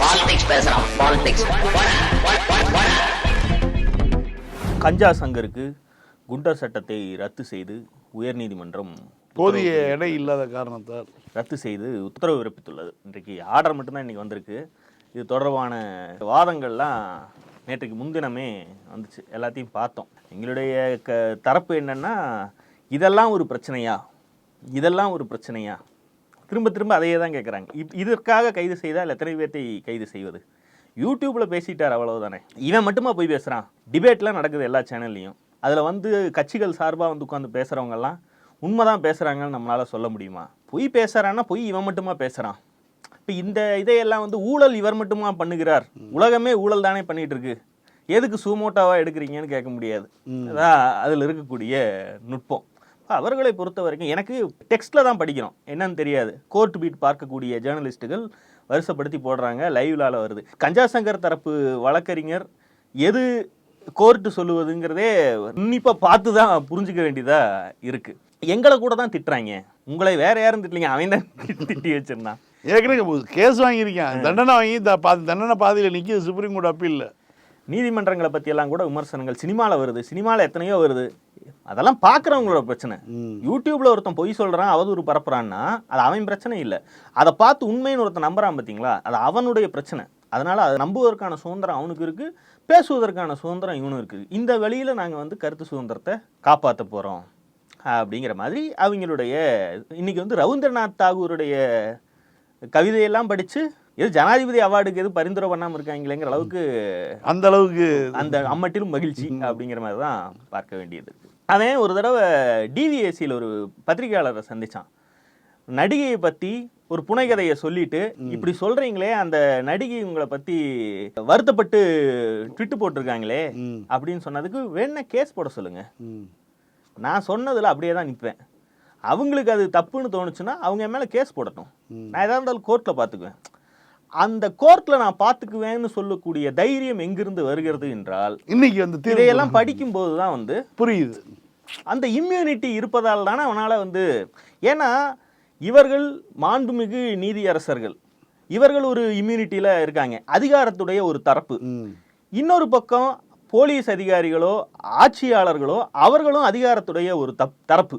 Politics பேசுறான் politics கஞ்சா சங்கருக்கு குண்டர் சட்டத்தை ரத்து செய்து உயர்நீதிமன்றம் போதிய எடை இல்லாத காரணத்தால். ரத்து செய்து உத்தரவு பிறப்பித்துள்ளது. இன்றைக்கு ஆர்டர் மட்டும்தான் இன்னைக்கு வந்திருக்கு. இது தொடர்பான வாதங்கள்லாம் நேற்றுக்கு முன்தினமே வந்துச்சு. எல்லாத்தையும் பார்த்தோம். எங்களுடைய க தரப்பு என்னன்னா இதெல்லாம் ஒரு பிரச்சனையா? இதெல்லாம் ஒரு பிரச்சனையா? திரும்ப திரும்ப அதையே தான் கேட்குறாங்க இப் இதற்காக கைது செய்தால் எத்தனை பேர்த்தை கைது செய்வது? யூடியூப்ல பேசிட்டார் அவ்வளவுதானே. இவன் மட்டுமா போய் பேசுகிறான் டிபேட்லாம் நடக்குது எல்லா சேனல்லையும். அதில் வந்து கட்சிகள் சார்பாக வந்து உட்காந்து பேசுகிறவங்கெல்லாம் உண்மைதான் பேசுகிறாங்கன்னு நம்மளால சொல்ல முடியுமா? பொய் பேசுகிறான்னா பொய் இவன் மட்டுமா பேசுகிறான் இப்போ இந்த இதையெல்லாம் வந்து ஊழல் இவர் மட்டுமா பண்ணுகிறார்? உலகமே ஊழல் தானே பண்ணிட்டு இருக்கு எதுக்கு சூமோட்டாவா எடுக்கிறீங்கன்னு கேட்க முடியாது. அதான் அதில் இருக்கக்கூடிய நுட்பம். அவர்களை பொறுத்த வரைக்கும் எனக்கு டெக்ஸ்ட்டில் தான் படிக்கிறோம் என்னன்னு தெரியாது. கோர்ட் பீட் பார்க்கக்கூடிய ஜேர்னலிஸ்ட்டுகள் வருஷப்படுத்தி போடுறாங்க லைவ்லால வருது. கஞ்சா சங்கர் தரப்பு வழக்கறிஞர் எது கோர்ட்டு சொல்லுவதுங்கிறதே உன்னிப்பாக பார்த்து தான் புரிஞ்சுக்க வேண்டியதா இருக்கு. எங்களை கூட தான் திட்டுறாங்க. உங்களை வேற யாரும் திட்டலைங்க. அவன் தான் திட்டி வச்சிருந்தான். ஏற்கனவே கேஸ் வாங்கியிருக்கேன். தண்டனை வாங்கி த- பா- தண்டனை பாதியில் நிற்கிது சுப்ரீம் கோர்ட் அப்பீல்ல நீதிமன்றங்களை பற்றியெல்லாம் கூட விமர்சனங்கள். சினிமாவில் வருது. சினிமாவில் எத்தனையோ வருது. அதெல்லாம் பார்க்குறவங்களோட பிரச்சனை. ம். யூடியூப்ல ஒருத்தன் பொய் சொல்றான் அவதூறு பரப்புறான்னா அது அவன் பிரச்சனை இல்லை. அதை பார்த்து உண்மைன்னு ஒருத்தன் நம்புறான் பார்த்தீங்களா அது அவனுடைய பிரச்சனை. அதனால அதை நம்புவதற்கான சுதந்திரம் அவனுக்கு இருக்கு. பேசுவதற்கான சுதந்திரம் இவனும் இருக்கு. இந்த வழியில நாங்க வந்து கருத்து சுதந்திரத்தை காப்பாற்ற போறோம். அப்படிங்கிற மாதிரி அவங்களுடைய இன்னைக்கு வந்து ரவீந்திரநாத் தாகூருடைய கவிதையெல்லாம் படிச்சு எது ஜனாதிபதி அவார்டுக்கு எது பரிந்துரை பண்ணாம இருக்காங்களேங்கிற அளவுக்கு அந்த அளவுக்கு அந்த அம்மட்டிலும் மகிழ்ச்சி அப்படிங்கிற மாதிரி தான் பார்க்க வேண்டியது அவன் ஒரு தடவை டிவிஎஸ்சியில் ஒரு பத்திரிகையாளரை சந்திச்சான். நடிகையை பற்றி ஒரு புனைகதையை சொல்லிட்டு இப்படி சொல்றீங்களே அந்த நடிகை உங்களை பற்றி வருத்தப்பட்டு ட்விட்டு போட்டிருக்காங்களே. அப்படின்னு சொன்னதுக்கு வேணா கேஸ் போட சொல்லுங்க. நான் சொன்னதில் அப்படியே தான் நிற்பேன் அவங்களுக்கு அது தப்புன்னு தோணுச்சுன்னா அவங்க மேலே கேஸ் போடட்டும். நான் எதாக இருந்தாலும் கோர்ட்டில் பார்த்துக்குவேன் அந்த கோர்ட்டில் நான் பார்த்துக்குவேன்னு சொல்லக்கூடிய தைரியம் எங்கிருந்து வருகிறது என்றால் இன்னைக்கு வந்து தீர்ப்பு இதையெல்லாம் படிக்கும்போது தான் வந்து புரியுது. அந்த இம்யூனிட்டி இருப்பதால் தானே அவனால் வந்து ஏன்னா இவர்கள் மாண்புமிகு நீதியரசர்கள். இவர்கள் ஒரு இம்யூனிட்டியில் இருக்காங்க. அதிகாரத்துடைய ஒரு தரப்பு. இன்னொரு பக்கம் போலீஸ் அதிகாரிகளோ ஆட்சியாளர்களோ அவர்களும் அதிகாரத்துடைய ஒரு தப் தரப்பு.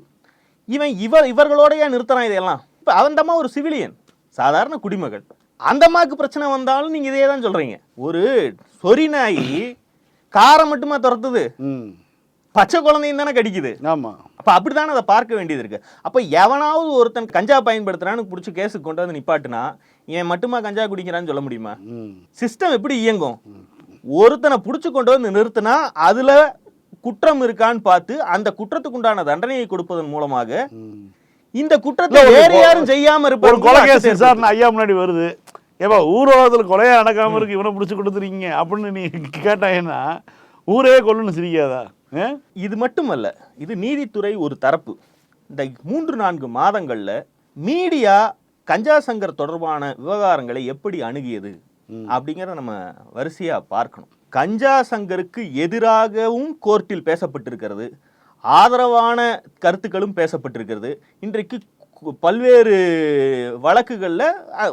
இவன் இவர் இவர்களோடய நிறுத்துறான் இதையெல்லாம். இப்போ அவந்தம்மா ஒரு சிவிலியன் சாதாரண குடிமகள். அந்த அம்மாவுக்கு பிரச்சனை வந்தாலும் நீங்கள் இதே தான் சொல்கிறீங்க ஒரு சொறி நாய் காரை மட்டுமா துரத்துது. பச்சை குழந்தையும் தானே கடிக்குது. ஆமா. அப்போ அப்படித்தானே அதை பார்க்க வேண்டியது இருக்கு. அப்போ எவனாவது ஒருத்தன் கஞ்சா பயன்படுத்துறான்னு பிடிச்சி கேஸுக்கு கொண்டு வந்து நிப்பாட்டுனா இவன் மட்டுமா கஞ்சா குடிக்கிறான்னு சொல்ல முடியுமா. சிஸ்டம் எப்படி இயங்கும்? ஒருத்தனை பிடிச்சி கொண்டு வந்து நிறுத்தினா அதுல குற்றம் இருக்கான்னு பார்த்து அந்த குற்றத்துக்கு உண்டான தண்டனையை கொடுப்பதன் மூலமாக. இந்த குற்றத்தை வேற யாரும் செய்யாம ஒரு இருப்பாங்க கொலை கேஸ் விசாரணை ஐயா முன்னாடி வருது. ஏப்பா ஊர்வலத்தில் கொலையா நடக்காம இருக்கு இவனை பிடிச்சி கொடுத்துருக்கீங்க அப்படின்னு நீ கேட்டாங்கன்னா ஊரே கொல்லுன்னு சிரிக்காதா? இது மட்டுமல்ல இது நீதித்துறை ஒரு தரப்பு. இந்த மூன்று நான்கு மாதங்கள்ல மீடியா கஞ்சா சங்கர் தொடர்பான விவகாரங்களை எப்படி அணுகியது அப்படிங்கிறத நம்ம வரிசையா பார்க்கணும். கஞ்சா சங்கருக்கு எதிராகவும் கோர்ட்டில் பேசப்பட்டிருக்கிறது. ஆதரவான கருத்துக்களும் பேசப்பட்டிருக்கிறது. இன்றைக்கு பல்வேறு வழக்குகளில்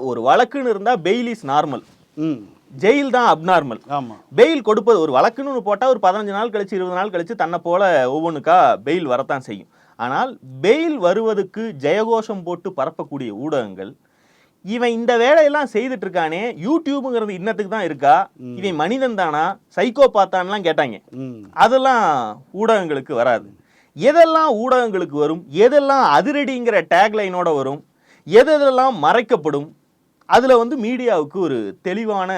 ஒரு வழக்குன்னு இருந்தால் பெயில் இஸ் நார்மல் ம். ஜெயில் தான் அப்நார்மல் ஆமா. பெயில் கொடுப்பது ஒரு வழக்குன்னு போட்டால் ஒரு பதினஞ்சு நாள் கழிச்சு இருபது நாள் கழிச்சு தன்னை போல ஒவ்வொன்றுக்கா பெயில் வரத்தான் செய்யும். ஆனால் பெயில் வருவதுக்கு ஜெயகோஷம் போட்டு பரப்பக்கூடிய ஊடகங்கள் இவன் இந்த வேலையெல்லாம் செய்துட்டு இருக்கானே யூடியூப்ங்கிறது இன்னத்துக்கு தான் இருக்கா? இவன் மனிதன் தானா? சைக்கோ பார்த்தான்லாம் கேட்டாங்க. அதெல்லாம் ஊடகங்களுக்கு வராது. எதெல்லாம் ஊடகங்களுக்கு வரும்? எதெல்லாம் அதிரடிங்கிற டேக்லைனோட வரும்? எதெல்லாம் மறைக்கப்படும்? அதில் வந்து மீடியாவுக்கு ஒரு தெளிவான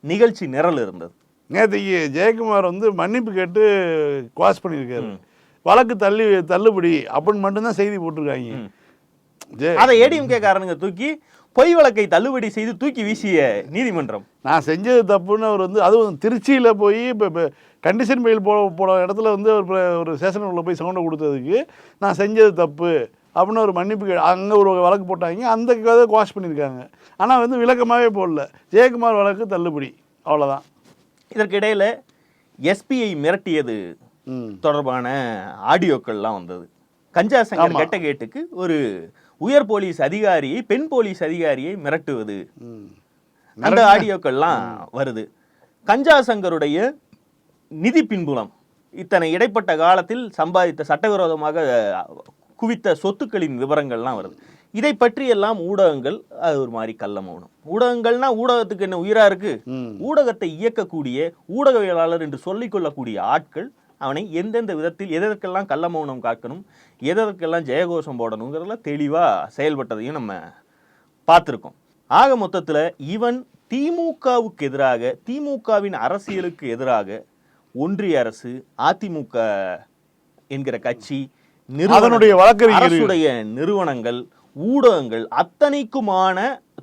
நிகழ்ச்சி நிரல் இருந்தது. நேற்றுக்கு ஜெயக்குமார் வந்து மன்னிப்பு கேட்டு குவாஸ் பண்ணியிருக்காரு. வழக்கு தள்ளி தள்ளுபடி அப்படின்னு மட்டும்தான் செய்தி போட்டிருக்காங்க. ஜெ அதை ஏடிஎம்கே காரனுங்க தூக்கி பொய் வழக்கை தள்ளுபடி செய்து தூக்கி வீசிய நீதிமன்றம். நான் செஞ்சது தப்புன்னு அவர் வந்து அதுவும் திருச்சியில் போய் இப்போ கண்டிஷன் பெயில் போட போட இடத்துல வந்து ஒரு ஒரு ஸ்டேஷன் உள்ள போய் சவுண்டை கொடுத்ததுக்கு நான் செஞ்சது தப்பு அப்படின்னு ஒரு மன்னிப்பு அங்கே ஒரு வழக்கு போட்டாங்க அந்த கதை குவாஷ் பண்ணியிருக்காங்க. ஆனால் வந்து விளக்கமாகவே போடல. ஜெயக்குமார் வழக்கு தள்ளுபடி அவ்வளோதான் இதற்கிடையில் எஸ்பிஐ மிரட்டியது தொடர்பான ஆடியோக்கள்லாம் வந்தது. கஞ்சா சங்கர். கெட்ட கேட்டுக்கு ஒரு உயர் போலீஸ் அதிகாரியை பெண் போலீஸ் அதிகாரியை மிரட்டுவது. அந்த ஆடியோக்கள்லாம் வருது. கஞ்சா சங்கருடைய நிதி பின்புலம். இத்தனை இடைப்பட்ட காலத்தில் சம்பாதித்த சட்டவிரோதமாக குவித்த சொத்துக்களின் விவரங்கள்லாம் வருது. இதை பற்றியெல்லாம் ஊடகங்கள் அது ஒரு மாதிரி கள்ள மௌனம். ஊடகங்கள்னா ஊடகத்துக்கு என்ன உயிரா இருக்கு. ஊடகத்தை இயக்கக்கூடிய ஊடகவியலாளர் என்று சொல்லிக் கொள்ளக்கூடிய ஆட்கள் அவனை எந்தெந்த விதத்தில் எதற்கெல்லாம் கள்ள மௌனம் காக்கணும் எதற்கெல்லாம் ஜெயகோஷம் போடணுங்கிறதுல தெளிவாக செயல்பட்டதையும் நம்ம பார்த்துருக்கோம். ஆக மொத்தத்தில் இவன் திமுகவுக்கு எதிராக திமுகவின் அரசியலுக்கு எதிராக ஒன்றிய அரசு அதிமுக என்கிற கட்சி அதனுடைய வழக்கறிஞர்கள். அரசுடைய நிறுவனங்கள் ஊடகங்கள் அத்தனைக்குமான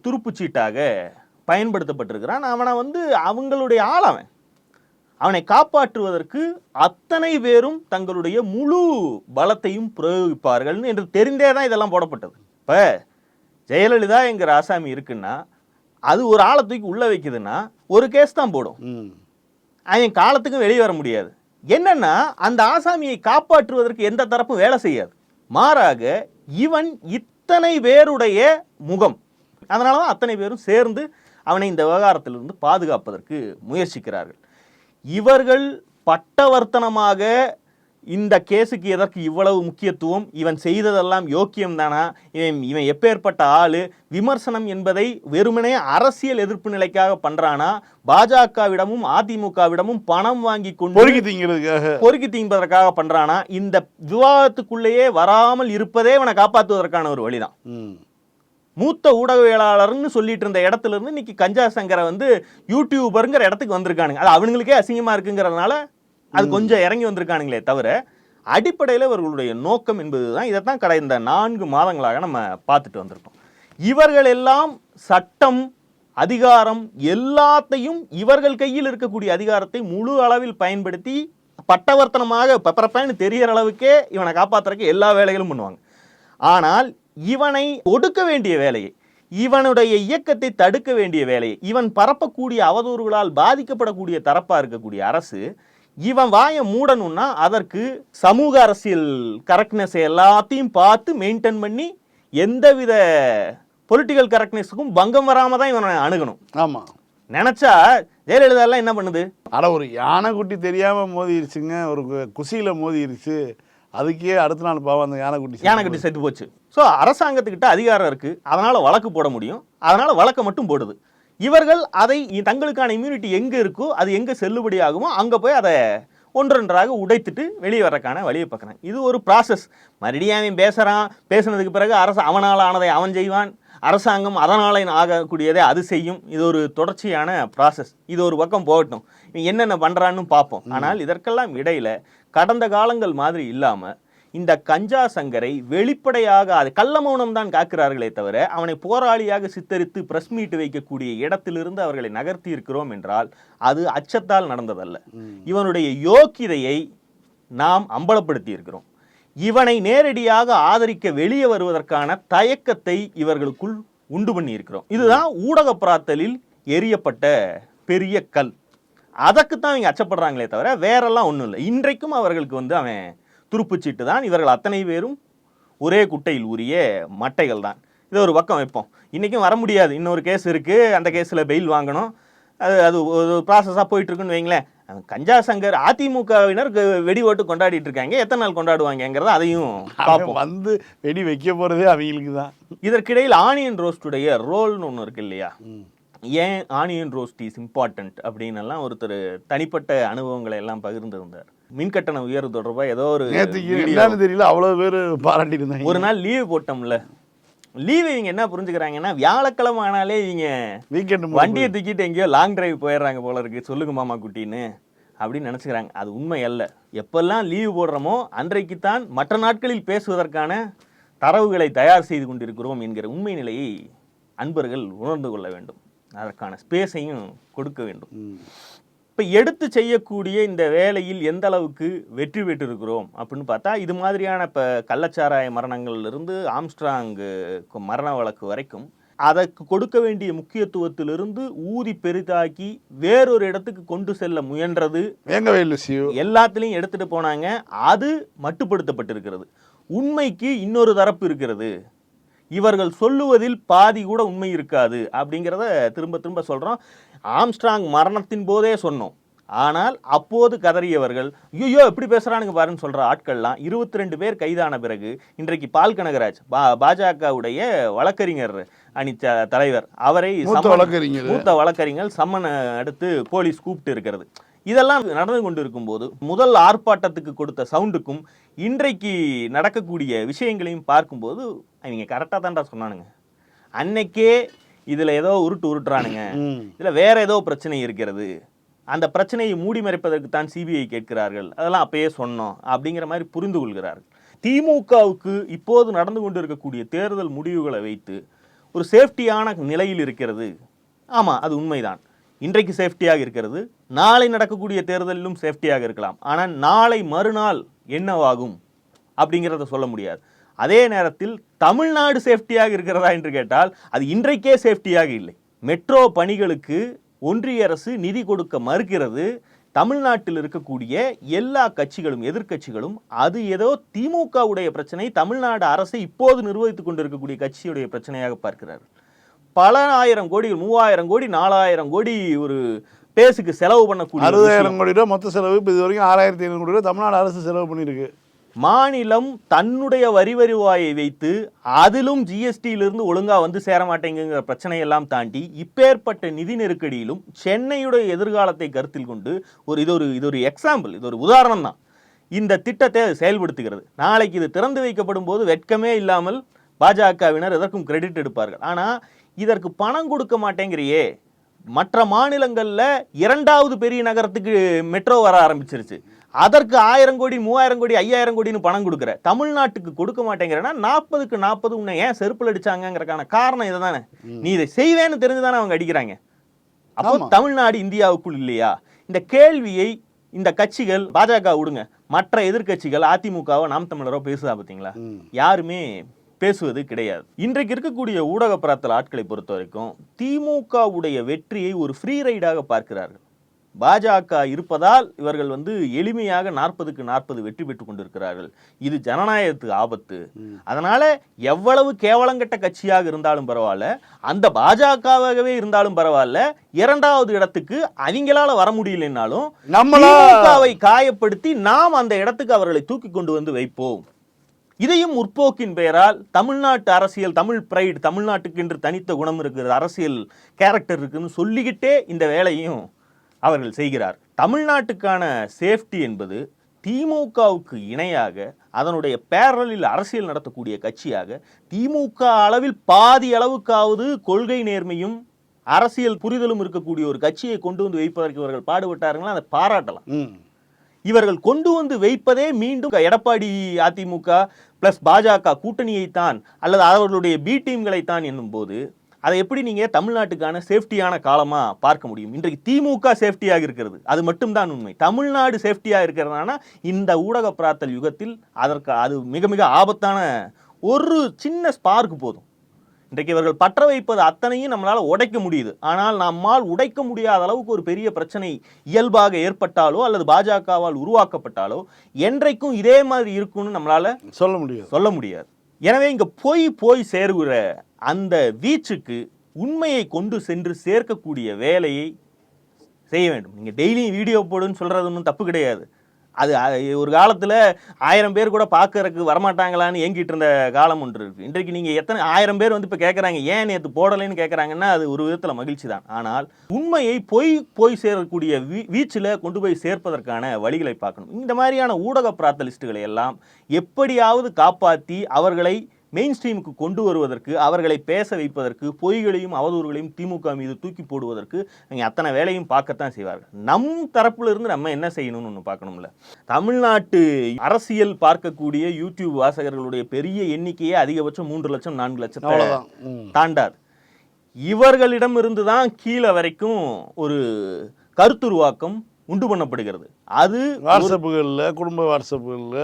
துருப்புச்சீட்டாக பயன்படுத்தப்பட்டிருக்கிறான். அவனை வந்து அவங்களுடைய ஆள் அவன். அவனை காப்பாற்றுவதற்கு அத்தனை பேரும் தங்களுடைய முழு பலத்தையும் பிரயோகிப்பார்கள் என்று தெரிந்தே தான் இதெல்லாம் போடப்பட்டது. இப்போ ஜெயலலிதா என்கிற ஆசாமி இருக்குன்னா அது ஒரு ஆளை தூக்கி உள்ள வைக்குதுன்னா ஒரு கேஸ் தான் போடும். அவன் காலத்துக்கும் வெளியே வர முடியாது. என்னன்னா அந்த ஆசாமியை காப்பாற்றுவதற்கு எந்த தரப்பும் வேலை செய்யாது. மாறாக இவன் இத்தனை பேருடைய முகம். அதனால தான் அத்தனை பேரும் சேர்ந்து அவனை இந்த விவகாரத்திலிருந்து பாதுகாப்பதற்கு முயற்சிக்கிறார்கள். இவர்கள் பட்டவர்த்தனமாக இந்த கேஸுக்கு எதற்கு இவ்வளவு முக்கியத்துவம்? இவன் செய்ததெல்லாம் யோக்கியம் தானா? இவன் இவன் எப்பேற்பட்ட ஆளு? விமர்சனம் என்பதை வெறுமனே அரசியல் எதிர்ப்பு நிலைக்காக பண்றானா? பாஜகவிடமும் அதிமுகவிடமும் பணம் வாங்கி கொண்டு பொறுக்கி திங்கிறதுக்காக. பொறுக்கி தீம்பதற்காக பண்றானா? இந்த விவாதத்துக்குள்ளேயே வராமல் இருப்பதே இவனை காப்பாற்றுவதற்கான ஒரு வழிதான். மூத்த ஊடகவியலாளர்னு சொல்லிட்டு இருந்த இடத்துல இருந்து இன்னைக்கு கஞ்சா சங்கரை வந்து யூடியூபருங்கிற இடத்துக்கு வந்திருக்கானுங்க அது அவனுங்களுக்கே அசிங்கமா இருக்குங்கிறதுனால அது கொஞ்சம் இறங்கி வந்திருக்கானுங்களே தவிர அடிப்படையில் இவர்களுடைய நோக்கம் என்பதுதான் இதைத்தான் கடந்த நான்கு மாதங்களாக நம்ம பார்த்துட்டு வந்திருக்கோம் இவர்கள் எல்லாம் சட்டம் அதிகாரம் எல்லாத்தையும் இவர்கள் கையில் இருக்கக்கூடிய அதிகாரத்தை முழு அளவில் பயன்படுத்தி பட்டவர்த்தனமாக பப்பரப்பேன்னு தெரியற அளவுக்கே இவனை காப்பாத்துறதுக்கு எல்லா வேலைகளும் பண்ணுவாங்க ஆனால் இவனை ஒடுக்க வேண்டிய வேலையை இவனுடைய இயக்கத்தை தடுக்க வேண்டிய வேலையை இவன் பரப்பக்கூடிய அவதூறுகளால் பாதிக்கப்படக்கூடிய தரப்பா இருக்கக்கூடிய அரசு இவன் வாயை மூடணும்னா அதற்கு சமூக அரசியல் கரெக்ட்னஸ் எல்லாத்தையும் பார்த்து மெயின்டைன் பண்ணி எந்தவித பொலிட்டிக்கல் கரெக்ட்னஸுக்கும் பங்கம் வராம தான் இவனை அணுகணும். ஆமாம் நினைச்சா ஜெயலலிதா எல்லாம் என்ன பண்ணுது? அட ஒரு யானைக்குட்டி தெரியாமல் மோதிருச்சுங்க ஒரு குசியில மோதிருச்சு. அதுக்கே அடுத்த நாள் பாவம் அந்த யானைக்குட்டி யானைக்கட்டி செத்து போச்சு. ஸோ அரசாங்கத்துக்கிட்ட அதிகாரம் இருக்கு. அதனால வழக்கு போட முடியும். அதனால வழக்கை மட்டும் போடுது. இவர்கள் அதை தங்களுக்கான இம்யூனிட்டி எங்க இருக்கோ அது எங்க செல்லுபடி ஆகுமோ அங்க போய் அதை ஒன்றொன்றாக உடைத்துட்டு வெளியே வரக்கான வழியை பார்க்குறாங்க. இது ஒரு ப்ராசஸ் மறுபடியும் அவன் பேசுறான். பேசுனதுக்கு பிறகு அரசு அவனால் ஆனதை அவன் செய்வான். அரசாங்கம் அதனால ஆகக்கூடியதை அது செய்யும். இது ஒரு தொடர்ச்சியான ப்ராசஸ் இது ஒரு பக்கம் போகட்டும். இவன் என்னென்ன பண்றான்னு பார்ப்போம். ஆனால் இதற்கெல்லாம் இடையில கடந்த காலங்கள் மாதிரி இல்லாம இந்த கஞ்சா சங்கரை வெளிப்படையாக அது கள்ள மௌனம் தான் காக்கிறார்களே தவிர அவனை போராளியாக சித்தரித்து பிரஸ் மீட் வைக்கக்கூடிய இடத்திலிருந்து அவர்களை நகர்த்தி இருக்கிறோம் என்றால் அது அச்சத்தால் நடந்ததல்ல. இவனுடைய யோக்கியதையை நாம் அம்பலப்படுத்தி இருக்கிறோம். இவனை நேரடியாக ஆதரிக்க வெளியே வருவதற்கான தயக்கத்தை இவர்களுக்குள் உண்டு பண்ணியிருக்கிறோம். இதுதான் ஊடக பிராத்தலில் எரியப்பட்ட பெரிய கல். அதற்கு தான் இவங்க அச்சப்படுறாங்களே தவிர வேறெல்லாம் ஒன்றும் இல்லை. இன்றைக்கும் அவர்களுக்கு வந்து அவன் துருப்புச்சீட்டு தான். இவர்கள் அத்தனை பேரும் ஒரே குட்டையில் உரிய மட்டைகள் தான். இதை ஒரு பக்கம் வைப்போம். இன்றைக்கும் வர முடியாது. இன்னொரு கேஸ் இருக்குது அந்த கேஸில் பெயில் வாங்கணும். அது அது ஒரு ப்ராசஸாக போயிட்டுருக்குன்னு வைங்களேன். கஞ்சா சங்கர் அதிமுகவினர் வெடி ஓட்டு கொண்டாடிட்டு இருக்காங்க. எத்தனை நாள் கொண்டாடுவாங்கங்கிறத அதையும் பார்ப்போம். வந்து வெடி வைக்க போறதே அவங்களுக்கு தான் இதற்கிடையில் ஆனியன் ரோஸ்டுடைய ரோல்னு ஒன்று இருக்கு இல்லையா? ஏன் ஆனியன் ரோஸ்ட் இஸ் இம்பார்ட்டன்ட் அப்படின்னு எல்லாம் ஒருத்தர் தனிப்பட்ட அனுபவங்களை எல்லாம் பகிர்ந்திருந்தார். மின்கட்டண உயர்வு தொடர்பாக ஏதோ ஒரு தெரியல அவ்வளோ பேர் பாராட்டிட்டு இருந்தாங்க. ஒரு நாள் லீவு போட்டோம்ல. லீவு இவங்க என்ன புரிஞ்சுக்கிறாங்கன்னா வியாழக்கிழமை ஆனாலே இவங்க வீக்கெண்டு வண்டியை தூக்கிட்டு எங்கேயோ லாங் டிரைவ் போயிடுறாங்க போல இருக்கு. சொல்லுங்க மாமா குட்டின்னு அப்படின்னு நினச்சிக்கிறாங்க. அது உண்மை அல்ல. எப்பெல்லாம் லீவு போடுறோமோ அன்றைக்கு தான் மற்ற நாட்களில் பேசுவதற்கான தரவுகளை தயார் செய்து கொண்டிருக்கிறோம் என்கிற உண்மை நிலையை அன்பர்கள் உணர்ந்து கொள்ள வேண்டும். அதற்கான ஸ்பேஸையும் கொடுக்க வேண்டும். இப்போ எடுத்து செய்யக்கூடிய இந்த வேலையில் எந்த அளவுக்கு வெற்றி பெற்றிருக்கிறோம் அப்படின்னு பார்த்தா இது மாதிரியான இப்போ கள்ளச்சாராய மரணங்கள்ல இருந்து ஆம்ஸ்ட்ராங்கு மரண வழக்கு வரைக்கும் அதற்கு கொடுக்க வேண்டிய முக்கியத்துவத்திலிருந்து ஊதி பெரிதாக்கி வேறொரு இடத்துக்கு கொண்டு செல்ல முயன்றது எல்லாத்துலேயும் எடுத்துட்டு போனாங்க. அது மட்டுப்படுத்தப்பட்டிருக்கிறது. உண்மைக்கு இன்னொரு தரப்பு இருக்கிறது. இவர்கள் சொல்லுவதில் பாதி கூட உண்மை இருக்காது அப்படிங்கிறத திரும்ப திரும்ப சொல்றோம். ஆம்ஸ்ட்ராங் மரணத்தின் போதே சொன்னோம். ஆனால் அப்போது கதறியவர்கள் ஐயோ எப்படி பேசுறானுங்க பாருன்னு சொல்ற ஆட்கள்லாம் இருபத்தி ரெண்டு பேர் கைதான பிறகு இன்றைக்கு பால் கனகராஜ் பா பாஜகவுடைய வழக்கறிஞர் அணி தலைவர். அவரை வழக்கறிஞர். மூத்த வழக்கறிஞர் சம்மன் அடுத்து போலீஸ் கூப்பிட்டு இருக்கிறது. இதெல்லாம் நடந்து கொண்டு இருக்கும்போது முதல் ஆர்ப்பாட்டத்துக்கு கொடுத்த சவுண்டுக்கும் இன்றைக்கு நடக்கக்கூடிய விஷயங்களையும் பார்க்கும்போது அவங்க கரெக்டாக தான்டா சொன்னானுங்க. அன்னைக்கே இதில் ஏதோ உருட்டு உருட்டுறானுங்க. இதில் வேற ஏதோ பிரச்சனை இருக்கிறது. அந்த பிரச்சனையை மூடி மறைப்பதற்கு தான் சிபிஐ கேட்கிறார்கள். அதெல்லாம் அப்பயே சொன்னோம் அப்படிங்கிற மாதிரி புரிந்து கொள்கிறார்கள். திமுகவுக்கு இப்போது நடந்து கொண்டு இருக்கக்கூடிய தேர்தல் முடிவுகளை வைத்து ஒரு சேஃப்டியான நிலையில் இருக்கிறது. ஆமாம் அது உண்மைதான். இன்றைக்கு சேஃப்டியாக இருக்கிறது. நாளை நடக்கக்கூடிய தேர்தலிலும் சேஃப்டியாக இருக்கலாம். ஆனால் நாளை மறுநாள் என்னவாகும் அப்படிங்கிறத சொல்ல முடியாது. அதே நேரத்தில் தமிழ்நாடு சேஃப்டியாக இருக்கிறதா என்று கேட்டால் அது இன்றைக்கே சேஃப்டியாக இல்லை. மெட்ரோ பணிகளுக்கு ஒன்றிய அரசு நிதி கொடுக்க மறுக்கிறது. தமிழ்நாட்டில் இருக்கக்கூடிய எல்லா கட்சிகளும் எதிர்க்கட்சிகளும் அது ஏதோ திமுகவுடைய பிரச்சனை தமிழ்நாடு அரசை இப்போது நிர்வகித்துக் கொண்டிருக்கக்கூடிய கட்சியுடைய பிரச்சனையாக பார்க்கிறார்கள். பல ஆயிரம் கோடி மூவாயிரம் கோடி நாலாயிரம் கோடி ஒரு பேசுக்கு செலவு பண்ணக்கூடிய. அறுபதாயிரம் கோடி ரூபா மொத்த செலவு இப்போ இது வரைக்கும் ஆறாயிரத்தி ஐநூறு கோடி ரூபா தமிழ்நாடு அரசு செலவு பண்ணியிருக்கு. மாநிலம் தன்னுடைய வரி வருவாயை வைத்து அதிலும் ஜிஎஸ்டியிலிருந்து ஒழுங்காக வந்து சேர மாட்டேங்குங்கிற பிரச்சனையெல்லாம் தாண்டி இப்பேற்பட்ட நிதி நெருக்கடியிலும் சென்னையுடைய எதிர்காலத்தை கருத்தில் கொண்டு ஒரு இது ஒரு இது ஒரு எக்ஸாம்பிள் இது ஒரு உதாரணம் தான். இந்த திட்டத்தை அது செயல்படுத்துகிறது. நாளைக்கு இது திறந்து வைக்கப்படும் போது வெட்கமே இல்லாமல் பாஜகவினர் எதற்கும் கிரெடிட் எடுப்பார்கள். ஆனால் இதற்கு பணம் கொடுக்க மாட்டேங்கிறியே. மற்ற மாநிலங்களில் இரண்டாவது பெரிய நகரத்துக்கு மெட்ரோ வர ஆரம்பிச்சிருச்சு. அதற்கு ஆயிரம் கோடி மூவாயிரம் கோடி ஐயாயிரம் கோடின்னு பணம் கொடுக்குற. தமிழ்நாட்டுக்கு கொடுக்க மாட்டேங்கிறனா நாற்பதுக்கு நாற்பது உன்னை ஏன் செருப்புல அடிச்சாங்கங்கறக்கான காரணம் இதுதானே. நீ இதை செய்வேன்னு தெரிஞ்சுதானே அவங்க அடிக்கிறாங்க. அப்போ. தமிழ்நாடு இந்தியாவுக்குள் இல்லையா? இந்த கேள்வியை இந்த கட்சிகள் பாஜக விடுங்க. மற்ற எதிர்க்கட்சிகள் அதிமுகவோ நாம் தமிழரோ பேசுதா பார்த்தீங்களா. யாருமே பேசுவது கிடையாது. இன்றைக்கு இருக்கக்கூடிய ஊடக பரத்தல் ஆட்களை பொறுத்த வரைக்கும் திமுகவுடைய வெற்றியை ஒரு ஃப்ரீ ரைடாக பார்க்கிறார்கள். பாஜக இருப்பதால் இவர்கள் வந்து எளிமையாக நாற்பதுக்கு நாற்பது வெற்றி பெற்றுக் கொண்டிருக்கிறார்கள். இது ஜனநாயகத்துக்கு ஆபத்து. அதனால எவ்வளவு கேவலங்கட்ட கட்சியாக இருந்தாலும் பரவாயில்ல அந்த பாஜகவாகவே இருந்தாலும் பரவாயில்ல இரண்டாவது இடத்துக்கு அவங்களால வர முடியலைன்னாலும் நம்மளா திமுகவை காயப்படுத்தி நாம் அந்த இடத்துக்கு அவர்களை தூக்கி கொண்டு வந்து வைப்போம். இதையும் முற்போக்கின் பெயரால் தமிழ்நாட்டு அரசியல் தமிழ் பிரைடு தமிழ்நாட்டுக்கு என்று தனித்த குணம் இருக்கிறது அரசியல் கேரக்டர் இருக்குன்னு சொல்லிக்கிட்டே இந்த வேலையும் அவர்கள் செய்கிறார். தமிழ்நாட்டுக்கான சேஃப்டி என்பது திமுகவுக்கு இணையாக அதனுடைய பேரலில் அரசியல் நடத்தக்கூடிய கட்சியாக திமுக அளவில் பாதி அளவுக்காவது கொள்கை நேர்மையும் அரசியல் புரிதலும் இருக்கக்கூடிய ஒரு கட்சியை கொண்டு வந்து வைப்பதற்கு இவர்கள் பாடுபட்டார்கள்னா அதை பாராட்டலாம். இவர்கள் கொண்டு வந்து வைப்பதே மீண்டும் எடப்பாடி அதிமுக பிளஸ் பாஜக கூட்டணியைத்தான் அல்லது அவர்களுடைய பி டீம்களைத்தான் என்னும்போது அதை எப்படி நீங்க தமிழ்நாட்டுக்கான சேஃப்டியான காலமா பார்க்க முடியும்? இன்றைக்கு திமுக சேஃப்டியாக இருக்கிறது. அது மட்டும்தான் உண்மை. தமிழ்நாடு சேஃப்டியா இருக்கிறதுனா இந்த ஊடக பிரார்த்தல் யுகத்தில் அதற்கு அது மிக மிக ஆபத்தான ஒரு சின்ன ஸ்பார்க் போதும். இன்றைக்கு இவர்கள் பற்ற வைப்பது அத்தனையும் நம்மளால உடைக்க முடியுது. ஆனால் நம்மால் உடைக்க முடியாத அளவுக்கு ஒரு பெரிய பிரச்சனை இயல்பாக ஏற்பட்டாலோ அல்லது பாஜகவால் உருவாக்கப்பட்டாலோ என்றைக்கும் இதே மாதிரி இருக்கும்னு நம்மளால சொல்ல முடியாது. சொல்ல முடியாது. எனவே இங்க போய் போய் சேருகிற அந்த வீச்சுக்கு உண்மையை கொண்டு சென்று சேர்க்கக்கூடிய வேலையை செய்ய வேண்டும். நீங்கள் டெய்லியும் வீடியோ போடுன்னு சொல்கிறது ஒன்றும் தப்பு கிடையாது. அது ஒரு காலத்தில் ஆயிரம் பேர் கூட பார்க்கறதுக்கு வரமாட்டாங்களான்னு ஏங்கிட்டு இருந்த காலம் ஒன்று இருக்குது இன்றைக்கு நீங்கள் எத்தனை ஆயிரம் பேர் வந்து இப்போ கேட்குறாங்க ஏன் நேற்று போடலைன்னு கேட்குறாங்கன்னா அது ஒரு விதத்தில் மகிழ்ச்சி தான் ஆனால் உண்மையை போய் போய் சேரக்கூடிய வீ வீச்சில் கொண்டு போய் சேர்ப்பதற்கான வழிகளை பார்க்கணும். இந்த மாதிரியான ஊடக பிராத்தலிஸ்ட்டுகளை எல்லாம் எப்படியாவது காப்பாற்றி அவர்களை மெயின் ஸ்ட்ரீமுக்கு கொண்டு வருவதற்கு அவர்களை பேச வைப்பதற்கு பொய்களையும் அவதூறுகளையும் திமுக மீது தூக்கி போடுவதற்கு அவங்க அத்தனை வேலையும் பார்க்கத்தான் செய்வார்கள். நம் தரப்புல இருந்து நம்ம என்ன செய்யணும்னு ஒன்று பார்க்கணும்ல. தமிழ்நாட்டு அரசியல் பார்க்கக்கூடிய யூடியூப் வாசகர்களுடைய பெரிய எண்ணிக்கையே அதிகபட்சம் மூன்று லட்சம் நான்கு லட்சத்தை அவ்வளவுதான். ம். தாண்டாது. இவர்களிடம் இருந்து தான் கீழே வரைக்கும் ஒரு கருத்துருவாக்கம் உண்டு பண்ணப்படுகிறது. அது வாட்ஸ்அப்புகளில் குடும்ப வாட்ஸ்அப்புகளில்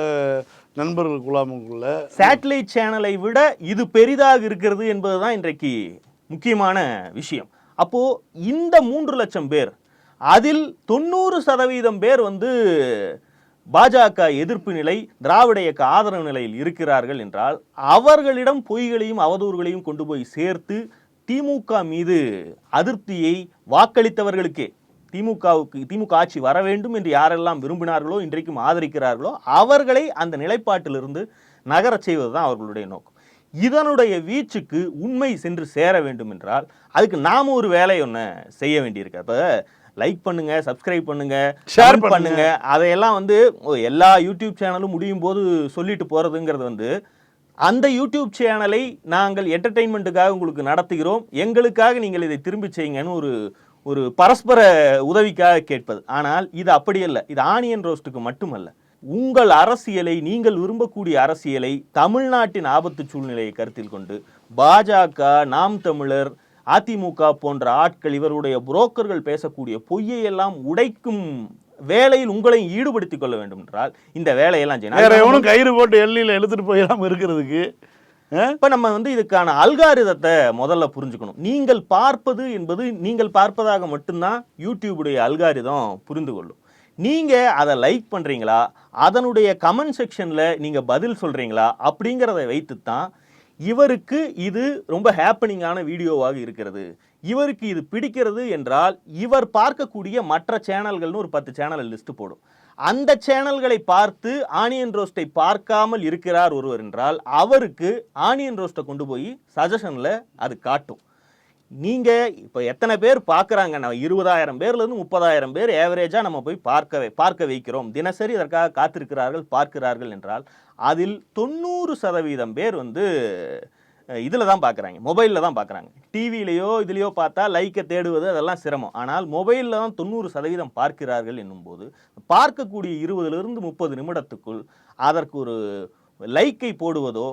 நண்பர்கள் குழாமுக்குள்ள. சேட்டலைட் சேனலை விட இது பெரிதாக இருக்கிறது என்பதுதான் இன்றைக்கு முக்கியமான விஷயம். அப்போது இந்த மூன்று லட்சம் பேர் அதில் தொண்ணூறு சதவீதம் பேர் வந்து பாஜக எதிர்ப்பு நிலை திராவிட இயக்க ஆதரவு நிலையில் இருக்கிறார்கள் என்றால் அவர்களிடம் பொய்களையும் அவதூறுகளையும் கொண்டு போய் சேர்த்து திமுக மீது அதிருப்தியை வாக்களித்தவர்களுக்கே திமுகவுக்கு திமுக ஆட்சி வர வேண்டும் என்று யாரெல்லாம் விரும்பினார்களோ இன்றைக்கும் ஆதரிக்கிறார்களோ அவர்களை அந்த நிலைப்பாட்டிலிருந்து நகரச் செய்வதுதான் அவர்களுடைய நோக்கம். இதனுடைய வீச்சுக்கு உண்மை சென்று சேர வேண்டும் என்றால் அதுக்கு நாம ஒரு வேலை ஒன்று செய்ய வேண்டியிருக்கு. அப்போ லைக் பண்ணுங்க சப்ஸ்கிரைப் பண்ணுங்க comment பண்ணுங்க. அதையெல்லாம் வந்து எல்லா யூடியூப் சேனலும் முடியும் போது சொல்லிட்டு போறதுங்கிறது வந்து அந்த யூடியூப் சேனலை நாங்கள் என்டர்டெயின்மெண்ட்டுக்காக உங்களுக்கு நடத்துகிறோம். எங்களுக்காக நீங்கள் இதை திரும்பி செய்யுங்கன்னு ஒரு ஒரு பரஸ்பர உதவிக்காக கேட்பது ஆனால் இது அப்படி அல்ல இது ஆனியன் ரோஸ்ட்டுக்கு மட்டுமல்ல உங்கள் அரசியலை நீங்கள் விரும்பக்கூடிய அரசியலை தமிழ்நாட்டின் ஆபத்து சூழ்நிலையை கருத்தில் கொண்டு பாஜக நாம் தமிழர் அதிமுக போன்ற ஆட்கள் இவருடைய புரோக்கர்கள் பேசக்கூடிய பொய்யை எல்லாம் உடைக்கும் வேலையில் உங்களையும் ஈடுபடுத்திக் கொள்ள வேண்டும் என்றால் இந்த வேலையெல்லாம் செய்யணும். கயிறு போட்டு எல்லையில் எழுத்துட்டு போயிடாம இருக்கிறதுக்கு? இப்போ நம்ம வந்து இதுக்கான அல்காரிதத்தை முதல்ல புரிஞ்சுக்கணும். நீங்கள் பார்ப்பது என்பது நீங்கள் பார்ப்பதாக மட்டும்தான் யூடியூபுடைய அல்காரிதம் புரிந்து கொள்ளும். நீங்கள் அதை லைக் பண்ணுறீங்களா அதனுடைய கமெண்ட் செக்ஷனில் நீங்கள் பதில் சொல்கிறீங்களா அப்படிங்கிறத வைத்து தான் இவருக்கு இது ரொம்ப ஹேப்பனிங்கான வீடியோவாக இருக்கிறது. இவருக்கு இது பிடிக்கிறது என்றால் இவர் பார்க்கக்கூடிய மற்ற சேனல்கள்னு ஒரு பத்து சேனல் லிஸ்ட்டு போடும். அந்த சேனல்களை பார்த்து ஆனியன் ரோஸ்டை பார்க்காமல் இருக்கிறார் ஒருவர் என்றால் அவருக்கு ஆனியன் ரோஸ்ட்டை கொண்டு போய் சஜஷனில் அது காட்டும். நீங்கள் இப்போ எத்தனை பேர் பார்க்குறாங்க? நம்ம இருபதாயிரம் பேர்லேருந்து முப்பதாயிரம் பேர் ஏவரேஜாக நம்ம போய் பார்க்க பார்க்க வைக்கிறோம். தினசரி இதற்காக காத்திருக்கிறார்கள் பார்க்கிறார்கள் என்றால் அதில் தொண்ணூறு சதவீதம் பேர் வந்து இதில் தான் பார்க்குறாங்க மொபைலில் தான் பார்க்குறாங்க டிவிலேயோ இதுலேயோ பார்த்தா லைக்கை தேடுவது அதெல்லாம் சிரமம். ஆனால் மொபைலில் தான் தொண்ணூறு சதவீதம் பார்க்கிறார்கள் என்னும்போது பார்க்கக்கூடிய இருபதுலேருந்து முப்பது நிமிடத்துக்குள் அதற்கு ஒரு லைக்கை போடுவதோ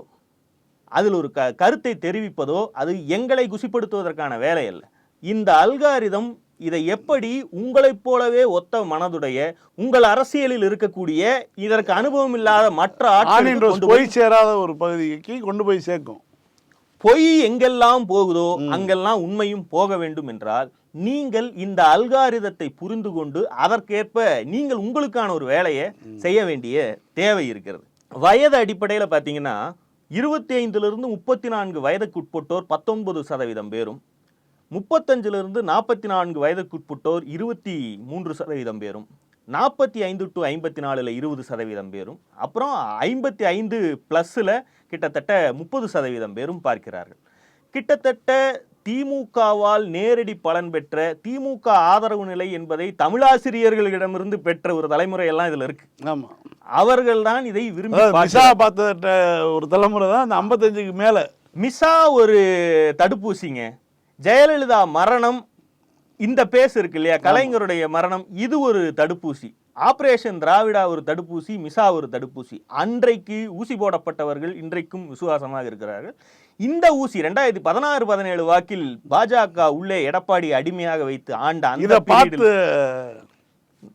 அதில் ஒரு க கருத்தை தெரிவிப்பதோ அது எங்களை குசிப்படுத்துவதற்கான வேலை அல்ல இந்த அல்காரிதம் இதை எப்படி உங்களைப் போலவே ஒத்த மனதுடைய உங்கள் அரசியலில் இருக்கக்கூடிய இதற்கு அனுபவம் இல்லாத மற்ற போய் போய் சேராத ஒரு பகுதிக்கு கொண்டு போய் சேர்க்கும். பொய் எங்கெல்லாம் போகுதோ அங்கெல்லாம் உண்மையும் போக வேண்டும் என்றால் நீங்கள் இந்த அல்காரிதத்தை புரிந்து கொண்டு அதற்கேற்ப நீங்கள் உங்களுக்கான ஒரு வேலையை செய்ய வேண்டிய தேவை இருக்கிறது. வயது அடிப்படையில் பார்த்தீங்கன்னா இருபத்தி ஐந்திலிருந்து முப்பத்தி நான்கு வயதுக்குட்பட்டோர் பத்தொன்பது சதவீதம் பேரும் முப்பத்தஞ்சிலிருந்து நாற்பத்தி நான்கு வயதுக்குட்பட்டோர் இருபத்தி மூன்று சதவீதம் பேரும் நாற்பத்தி ஐந்து டு ஐம்பத்தி நாலில் இருபது சதவீதம் பேரும் அப்புறம் ஐம்பத்தி ஐந்து ப்ளஸில் கிட்டத்தட்ட முப்பது சதவீதம் பேரும் பார்க்கிறார்கள். கிட்டத்தட்ட திமுகவால் நேரடி பலன் பெற்ற திமுக ஆதரவு நிலை என்பதை தமிழாசிரியர்களிடமிருந்து பெற்ற ஒரு தலைமுறை எல்லாம் இதுல இருக்கு. ஆமா. அவர்கள் தான் இதை விரும்பி. பார்த்த ஒரு தலைமுறை தான் அந்த ஐம்பத்தஞ்சுக்கு மேல. மிசா ஒரு தடுப்பூசிங்க. ஜெயலலிதா மரணம் இந்த பேஸ் இருக்கு இல்லையா? கலைஞருடைய மரணம் இது ஒரு தடுப்பூசி. ஆபரேஷன் திராவிடா ஒரு தடுப்பூசி மிசா ஒரு தடுப்பூசி. அன்றைக்கு ஊசி போடப்பட்டவர்கள் இன்றைக்கும் விசுவாசமாக இருக்கிறார்கள். இந்த ஊசி ரெண்டாயிரத்தி பதினாறு பதினேழு வாக்கில் பாஜக உள்ளே எடப்பாடி அடிமையாக வைத்து ஆண்ட அந்த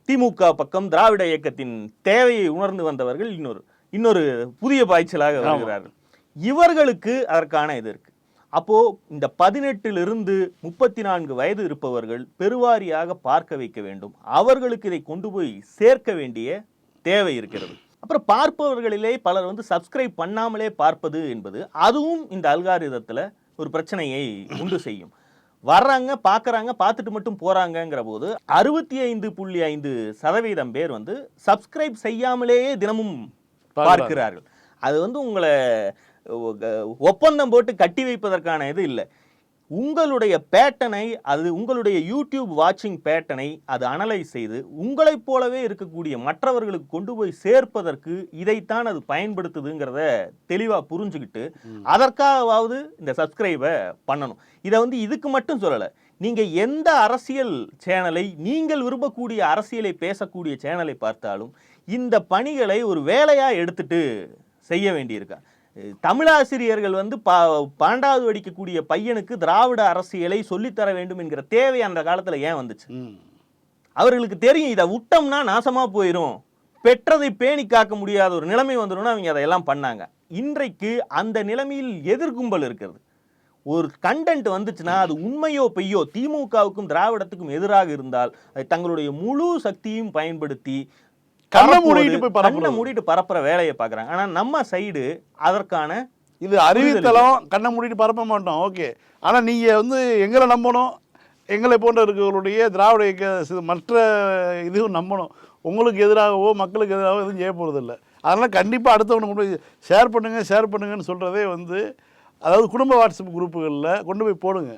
திமுக பக்கம் திராவிட இயக்கத்தின் தேவையை உணர்ந்து வந்தவர்கள் இன்னொரு இன்னொரு புதிய பாய்ச்சலாக வருகிறார்கள். இவர்களுக்கு அதற்கான இது இருக்கு. அப்போ இந்த பதினெட்டிலிருந்து முப்பத்தி நான்கு வயது இருப்பவர்கள் பெருவாரியாக பார்க்க வைக்க வேண்டும். அவர்களுக்கு இதை கொண்டு போய் சேர்க்க வேண்டிய தேவை இருக்கிறது. அப்புறம் பார்ப்பவர்களிலே பலர் வந்து சப்ஸ்கிரைப் பண்ணாமலே பார்ப்பது என்பது அதுவும் இந்த அல்காரிதத்தில் ஒரு பிரச்சனையை உண்டு செய்யும். வர்றாங்க பார்க்கறாங்க பார்த்துட்டு மட்டும் போறாங்கங்கிற போது அறுபத்தி ஐந்து புள்ளி ஐந்து சதவீதம் பேர் வந்து சப்ஸ்கிரைப் செய்யாமலேயே தினமும் பார்க்கிறார்கள். அது வந்து உங்களை ஒப்பந்தம் போட்டு கட்டி வைப்பதற்கான இது இல்லை. உங்களுடைய பேட்டனை அது உங்களுடைய யூடியூப் வாட்சிங் பேட்டனை அது அனலைஸ் செய்து உங்களைப் போலவே இருக்கக்கூடிய மற்றவர்களுக்கு கொண்டு போய் சேர்ப்பதற்கு இதைத்தான் அது பயன்படுத்துதுங்கிறத தெளிவாக புரிஞ்சுக்கிட்டு அதற்காகவாவது இந்த சப்ஸ்கிரைபை பண்ணணும். இதை வந்து இதுக்கு மட்டும் சொல்லலை. நீங்கள் எந்த அரசியல் சேனலை நீங்கள் விரும்பக்கூடிய அரசியலை பேசக்கூடிய சேனலை பார்த்தாலும் இந்த பணிகளை ஒரு வேலையாக எடுத்துட்டு செய்ய வேண்டியிருக்கா? தமிழாசிரியர்கள் வந்து ப பன்னெண்டாவது படிக்கக்கூடிய பையனுக்கு திராவிட அரசியலை சொல்லித்தர வேண்டும் என்கிற தேவை அந்த காலத்தில் ஏன் வந்துச்சு. அவர்களுக்கு தெரியும் இதை விட்டோம்னா நாசமா போயிடும் பெற்றதை பேணி காக்க முடியாத ஒரு நிலைமை வந்துடும்னு அவங்க அதையெல்லாம் பண்ணாங்க. இன்றைக்கு அந்த நிலைமையில் எதிர்கும்பல் இருக்கிறது. ஒரு கண்டென்ட் வந்துச்சுன்னா அது உண்மையோ பொய்யோ திமுகவுக்கும் திராவிடத்துக்கும் எதிராக இருந்தால் அதை தங்களுடைய முழு சக்தியும் பயன்படுத்தி கண்ணை மூடிட்டு போய் கண்ணை மூடிட்டு பரப்புற வேலையை பார்க்குறாங்க. ஆனா நம்ம சைடு அதற்கான இது அறிவித்தலம் கண்ணை மூடிட்டு பரப்ப மாட்டோம். ஓகே. ஆனால் நீங்கள் வந்து எங்களை நம்பணும். எங்களை போன்ற இருக்கிறவருடைய திராவிட இயக்க மற்ற இதுவும் நம்பணும். உங்களுக்கு எதிராகவோ மக்களுக்கு எதிராகவோ எதுவும் செய்ய போகிறதில்ல அதனால் கண்டிப்பாக அடுத்தவனை கொண்டு போய் ஷேர் பண்ணுங்கள் ஷேர் பண்ணுங்கன்னு சொல்கிறதே வந்து அதாவது குடும்ப வாட்ஸ்அப் குரூப்புகளில் கொண்டு போய் போடுங்க.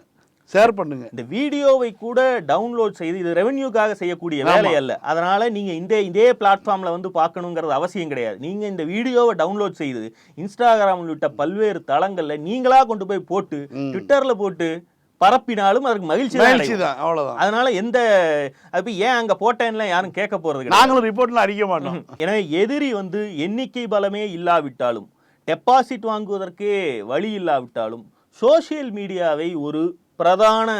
ஷேர் பண்ணுங்க. இந்த வீடியோவை கூட டவுன்லோட் செய்து இது ரெவென்யூக்காக செய்யக்கூடிய வேலை அல்ல. அதனால நீங்க இந்த இதே பிளாட்ஃபார்ம்ல வந்து பார்க்கணுங்கிறது அவசியம் கிடையாது. நீங்க இந்த வீடியோவை டவுன்லோட் செய்து இன்ஸ்டாகிராம் உள்ளிட்ட பல்வேறு தளங்கள்ல நீங்களா கொண்டு போய் போட்டு ட்விட்டர்ல போட்டு பரப்பினாலும் அதுக்கு மகிழ்ச்சி தான் மகிழ்ச்சி. தான் அவ்வளோதான் அதனால எந்த அது ஏன் அங்க போட்டேன்ல யாரும் கேட்க போறது நாங்களும் ரிப்போர்ட்லாம் அடிக்க மாட்டோம். எனவே எதிரி வந்து எண்ணிக்கை பலமே இல்லாவிட்டாலும் டெபாசிட் வாங்குவதற்கே வழி இல்லாவிட்டாலும் சோஷியல் மீடியாவை ஒரு பிரதான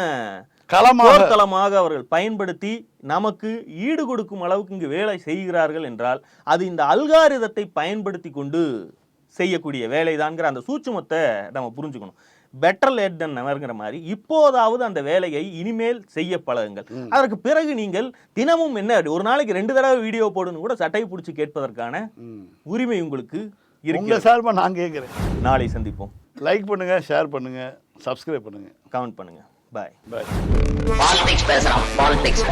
களமாக போர்க்களமாக அவர்கள் பயன்படுத்தி நமக்கு ஈடு கொடுக்கும் அளவுக்கு இங்கு வேலை செய்கிறார்கள் என்றால் அது இந்த அல்காரிதத்தை பயன்படுத்தி கொண்டு செய்யக்கூடிய வேலைதான்ங்கிற அந்த சூட்சுமத்தை நம்ம புரிஞ்சுக்கணும். பெட்டர் லேட் தன் நெவர்ங்கிற மாதிரி இப்போதாவது அந்த வேலையை இனிமேல் செய்ய பழகுங்கள். அதற்கு பிறகு நீங்கள் தினமும் என்ன ஒரு நாளைக்கு ரெண்டு தடவை வீடியோ போடுன்னு கூட சட்டை பிடிச்சி கேட்பதற்கான. உரிமை உங்களுக்கு உங்க இருக்கிறது. சார்பாக நான் கேட்குறேன். நாளை சந்திப்போம். லைக் பண்ணுங்க ஷேர் பண்ணுங்க. சப்ஸ்கிரைப் பண்ணுங்க. கமெண்ட் பண்ணுங்க. பாய் பாய் பாலிடிக்ஸ் பேசுறான் பாலிடிக்ஸ்